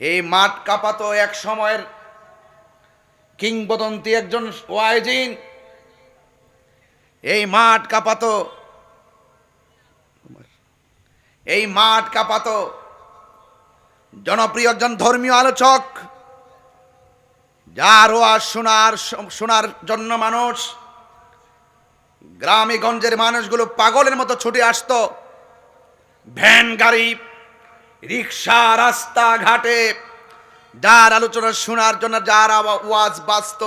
এই মাঠ কাঁপাতো এক সময়ের কিংবদন্তি একজন ওয়াইজিন। এই মাঠ কাঁপাতো এই মাঠ কাঁপাতো জনপ্রিয় একজন ধর্মীয় আলোচক, যার ওয়াজ শোনার শোনার জন্য মানুষ গ্রামে গঞ্জের মানুষগুলো পাগলের মতো ছুটে আসতো। ভ্যান, গাড়ি রিক্সা, রাস্তা, ঘাটে। যার আলোচনা শোনার জন্য যার ওয়াজ বাস্ত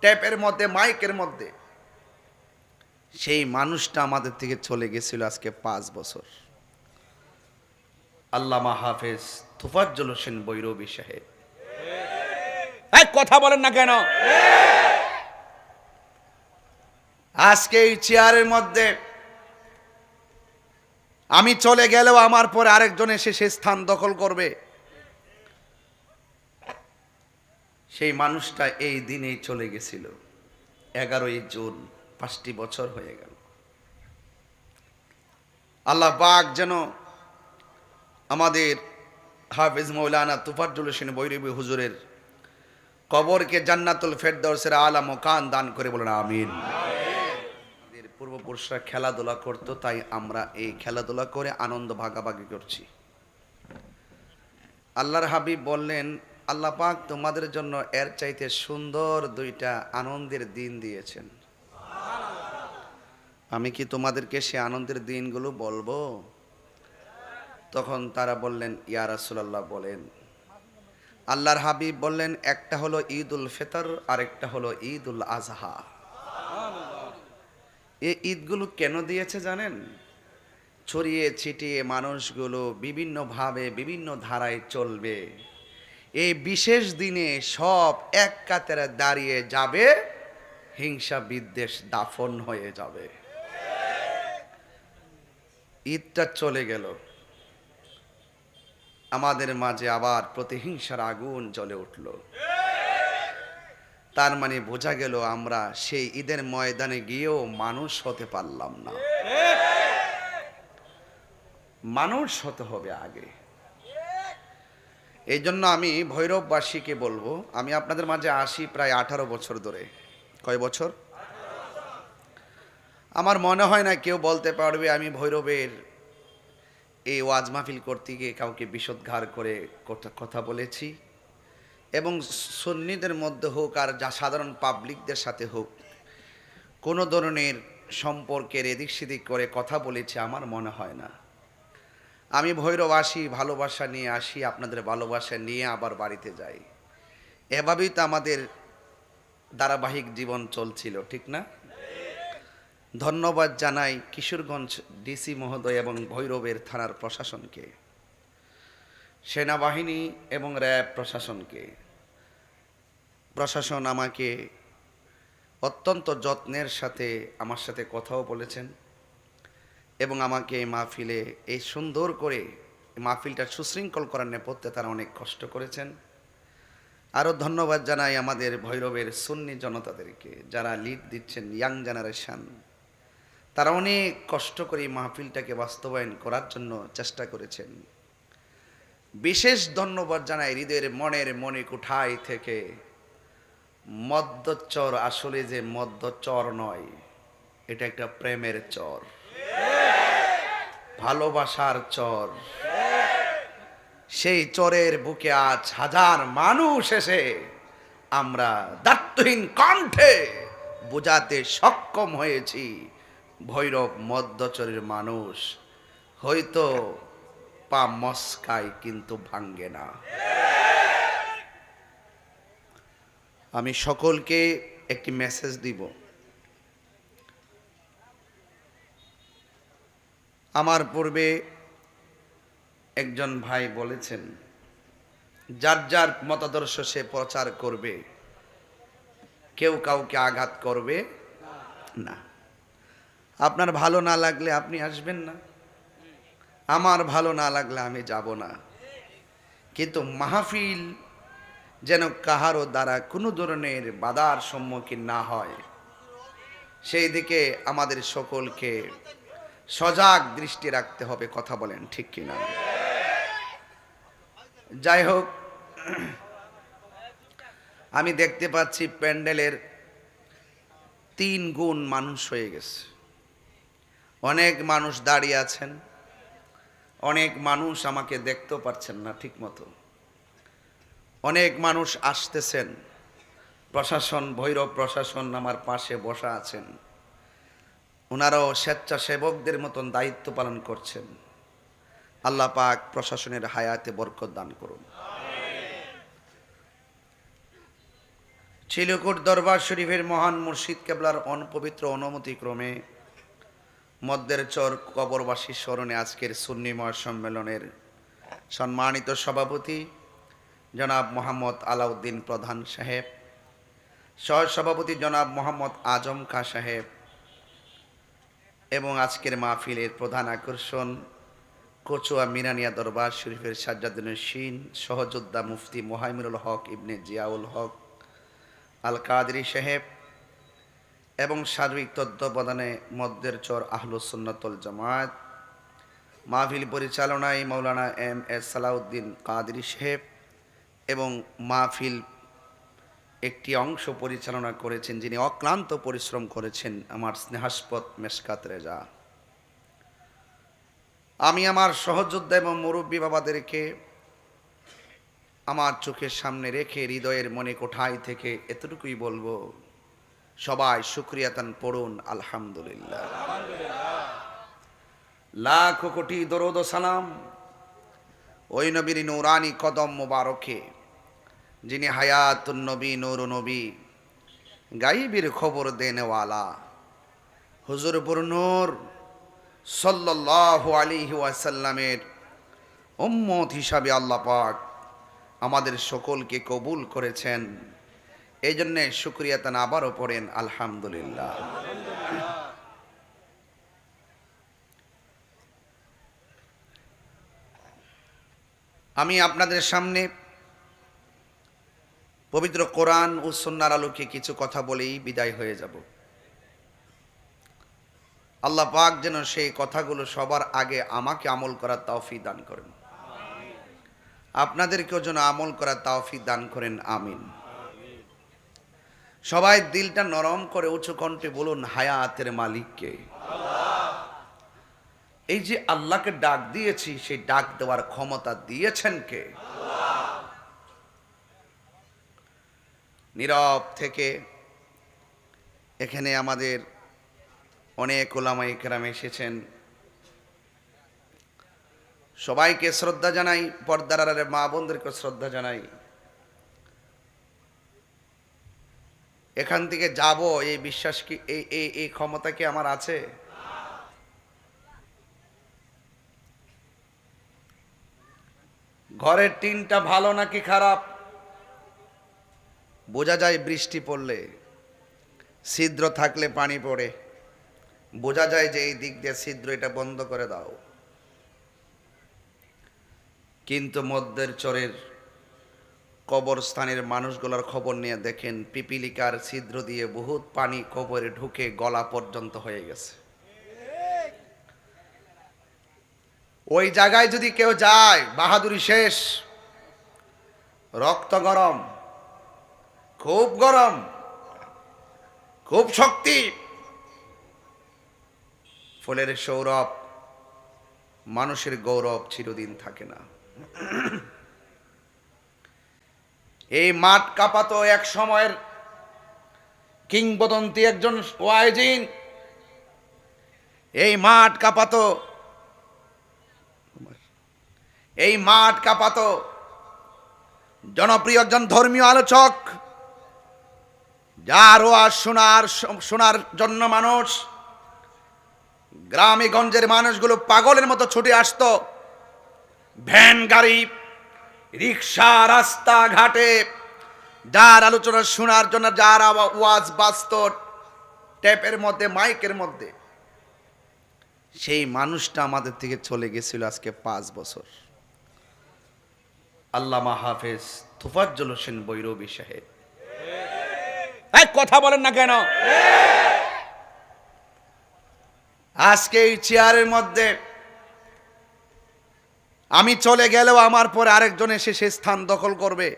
ট্যাপের মধ্যে, মাইকের মধ্যে। সেই মানুষটা আমাদের থেকে চলে গেছিল আজকে পাঁচ বছর। আল্লামা হাফেজ তুফাজ্জল হোসেন বৈরবী সাহেব। কথা বলেন না কেন? আজকে এই চেয়ারের মধ্যে আমি চলে গেলেও আমার পরে আরেকজন এসে সে স্থান দখল করবে। সেই মানুষটা এই দিনেই চলে গেছিল। এগারোই জুন, পাঁচটি বছর হয়ে গেল। আল্লাহ পাক যেন আমাদের হাফিজ মৌলানা তুফাজ্জুল হোসেন বৈরবী হুজুরের কবরকে জান্নাতুল ফেরদৌসের আলা মোকান দান করে বলেন, আমিন। পূর্বপুরুষরা খেলাধুলা করতো, তাই আমরা এই খেলাধুলা করে আনন্দ ভাগাভাগি করছি। আল্লাহর হাবিব বললেন, আল্লাহ পাক তোমাদের জন্য এর চাইতে সুন্দর দুইটা আনন্দের দিন দিয়েছেন। আমি কি তোমাদেরকে সে আনন্দের দিনগুলো বলব? তখন তারা বললেন, ইয়া রাসূলুল্লাহ, বলেন। আল্লাহর হাবিব বললেন, একটা হলো ঈদ উল ফিতর, আরেকটা হলো ঈদ উল আজহা এই ঈদগুলো কেন দিয়েছে জানেন? ছড়িয়ে ছিটিয়ে মানুষগুলো বিভিন্নভাবে বিভিন্ন ধারায় চলবে। এই বিশেষ দিনে সব এক কাতারে দাঁড়িয়ে যাবে, হিংসা বিদ্বেষ দাফন হয়ে যাবে। ঈদটা চলে গেল। আমাদের মাঝে আবার প্রতিহিংসার আগুন জ্বলে উঠল। তার মানে বোঝা গেল আমরা সেই ঈদের ময়দানে গিয়েও মানুষ হতে পারলাম না। মানুষ হতে হবে আগে। এই জন্য আমি ভৈরববাসীকে বলব, আমি আপনাদের মাঝে আসি প্রায় আঠারো বছর ধরে। কয় বছর? আমার মনে হয় না কেউ বলতে পারবে আমি ভৈরবের এই ওয়াজ মাহফিল করতে গিয়ে কাউকে বিষোদ্গার করে কথা বলেছি। এবং সন্নিদের মধ্যে হোক আর যা সাধারণ পাবলিকদের সাথে হোক, কোনো ধরনের সম্পর্কের এদিক সেদিক করে কথা বলেছি আমার মনে হয় না। আমি ভৈরব আসি ভালোবাসা নিয়ে আসি, আপনাদের ভালোবাসা নিয়ে আবার বাড়িতে যাই। এভাবেই তো আমাদের ধারাবাহিক জীবন চলছিল, ঠিক না? ধন্যবাদ জানাই কিশোরগঞ্জ ডিসি মহোদয় এবং ভৈরবের থানার প্রশাসনকে। সেনাবাহিনী এবং র্যাব প্রশাসনকে। প্রশাসন আমাকে অত্যন্ত যত্নের সাথে আমার সাথে কথাও বলেছেন এবং আমাকে এই মাহফিলে এই সুন্দর করে মাহফিলটা সুশৃঙ্খল করার নেপথ্যে তারা অনেক কষ্ট করেছেন। আরও ধন্যবাদ জানাই আমাদের ভৈরবের সুন্নি জনতাদেরকে যারা লিড দিচ্ছেন ইয়াং জেনারেশন তারা অনেক কষ্ট করে এই মাহফিলটাকে বাস্তবায়ন করার জন্য চেষ্টা করেছেন। বিশেষ ধন্যবাদ জানাই হৃদয়ের মনের মনে কুঠাই থেকে। মদ্যচর, আসলে যে মদ্যচর নয়, এটা একটা প্রেমের চর। ভালোবাসার চর। সেই চরের বুকে আজ হাজার মানুষ এসে আমরা দাত্তহীন কণ্ঠে বোঝাতে সক্ষম হয়েছি। ভৈরব মধ্যচরের মানুষ, হয়তো পা মস্কায়, কিন্তু ভাঙ্গে না। আমি সকলকে একটি মেসেজ দিব। আমার পূর্বে একজন ভাই বলেছেন, যার যার মতাদর্শ সে প্রচার করবে, কেউ কাউকে আঘাত করবে না। আপনার ভালো না লাগলে আপনি আসবেন না। আমার ভালো না লাগলে আমি যাব না। কিন্তু মাহফিল যেন কাহারও দ্বারা কোনো ধরনের বাধার সম্মুখীন না হয়, সেই দিকে আমাদের সকলকে সজাগ দৃষ্টি রাখতে হবে কথা বলেন ঠিক কিনা। যাই হোক, আমি দেখতে পাচ্ছি প্যান্ডেলের তিন গুণ মানুষ হয়ে গেছে। অনেক মানুষ দাঁড়িয়ে আছেন। অনেক মানুষ আমাকে দেখতেও পারছেন না ঠিক মতো অনেক মানুষ আসতেছেন। প্রশাসন, ভৈরব প্রশাসন আমার পাশে বসা আছেন। ওনারাও স্বেচ্ছাসেবকদের মতন দায়িত্ব পালন করছেন। আল্লাহ পাক প্রশাসনের হায়াতে বরকত দান করুন। চিলকুট দরবার শরীফের মহান মুর্শিদ কেবলার অনপবিত্র অনুমতি ক্রমে মদ্দের চর কবরবাসীর স্মরণে আজকের সুন্নিময় সম্মেলনের সম্মানিত সভাপতি জনাব মোহাম্মদ আলাউদ্দিন প্রধান সাহেব সহ সভাপতি জনাব মোহাম্মদ আজম খা সাহেব এবং আজকের মাহফিলের প্রধান আকর্ষণ কচুয়া মিরানিয়া দরবার শরীফের সাজ্জাদুল শিন, সহযোদ্ধা মুফতি মোহাইমুল হক ইবনে জিয়াউল হক আল কাদরি সাহেব এবং সার্বিক তত্ত্বাবধানে মদ্দের চর আহলুসুন্নতল জামায়াত। মাহফিল পরিচালনায় মৌলানা এম এস সালাউদ্দিন কাদরি সাহেব এবং মাহফিল একটি অংশ পরিচালনা করেছেন, যিনি অক্লান্ত পরিশ্রম করেছেন আমার স্নেহাস্পদ মেসকাত রেজা। আমি আমার সহযোদ্ধা এবং মুরব্বী বাবাদেরকে আমার চোখের সামনে রেখে হৃদয়ের মনে কোঠায় থেকে এতটুকুই বলব সবাই শুক্রিয়াতান পড়ুন, আলহামদুলিল্লাহ। লাখ কোটি দরদ সালাম ওই নবীর নৌরানি কদম মোবারকে, যিনি হায়াতুন নবী নৌর নবী, গাইবির খবর দেনেওয়ালা। হুজুরপুর নূর সাল্লাল্লাহু আলাইহি ওয়াসাল্লামের উম্মত হিসাবে আল্লাহ পাক আমাদের সকলকে কবুল করেছেন। এই জন্যে শুক্রিয়া তান আবারও পড়েন, আলহামদুলিল্লাহ। আমি আপনাদের সামনে পবিত্র কোরআন ও সন্ন্যার আলোকে কিছু কথা বলেই বিদায় হয়ে যাব। আল্লাহ পাক যেন সেই কথাগুলো সবার আগে আমাকে আমল করার তাওফি দান করেন। আপনাদেরকেও যেন আমল করার তাওফি দান করেন, আমিন। সবাই দিলটা নরম করে উঁচু কণ্ঠে বলুন, হায়াতের মালিককে। এই যে আল্লাহকে ডাক দিয়েছি, সেই ডাক দেওয়ার ক্ষমতা দিয়েছেন কে? নীরব থেকে এখানে আমাদের অনেক ওলামাই কেরাম এসেছেন। সবাইকে শ্রদ্ধা জানাই, পর্দার মা বোনদেরকে শ্রদ্ধা জানাই। এখান থেকে যাব, এই বিশ্বাস কি, এই এই এই ক্ষমতা কি আমার আছে? ঘরের টিনটা ভালো নাকি খারাপ? বোঝা যায় বৃষ্টি পড়লে, ছিদ্র থাকলে পানি পড়ে। বোঝা যায় যে এই দিক দিয়ে ছিদ্র, এটা বন্ধ করে দাও। কিন্তু মধ্যের চরের কবরস্থানের মানুষগুলোর খবর নিয়ে দেখেন পিপিলিকার ছিদ্র দিয়ে বহুত পানি কবরে ঢুকে গলা পর্যন্ত হয়ে গেছে। ওই জায়গায় যদি কেউ যায়, বাহাদুরি শেষ। রক্ত গরম, খুব গরম, খুব শক্তি। ফুলের সৌরভ, মানুষের গৌরব চিরদিন থাকে না। এই মাঠ কাঁপাতো এক সময়ের কিংবদন্তি একজন ওয়াইজিন। এই মাঠ কাঁপাতো এই মাঠ কাঁপাতো জনপ্রিয় একজন ধর্মীয় আলোচক, যার ওয়াজ শোনার শোনার জন্য মানুষ গ্রামে গঞ্জের মানুষগুলো পাগলের মতো ছুটে আসতো। ভ্যান গাড়ি রিক্সা, রাস্তা, ঘাটে। যার আলোচনা শোনার জন্য যার ওয়াজ বাস্ত ট্যাপের মধ্যে, মাইকের মধ্যে। সেই মানুষটা আমাদের থেকে চলে গেছিল আজকে পাঁচ বছর। আল্লামা হাফেজ তুফাজ্জল হোসেন বৈরবী সাহেব। এই কথা বলেন না কেন? আজকে এই চেয়ারের মধ্যে আমি চলে গেলেও আমার পরে আরেকজন এসে সে স্থান দখল করবে।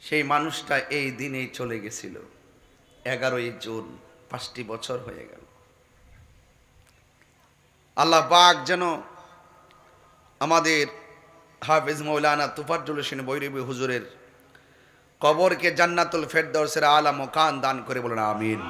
সেই মানুষটা এই দিনেই চলে গেছিল। এগারোই জুন, পাঁচটি বছর হয়ে গেল। আল্লাহ পাক যেন আমাদের হাফিজ মৌলানা তুফাজ্জুল হোসেন বৈরবী হুজুরের কবরকে জান্নাতুল ফেরদৌসের আলা মোকান দান করে বলেন, আমিন।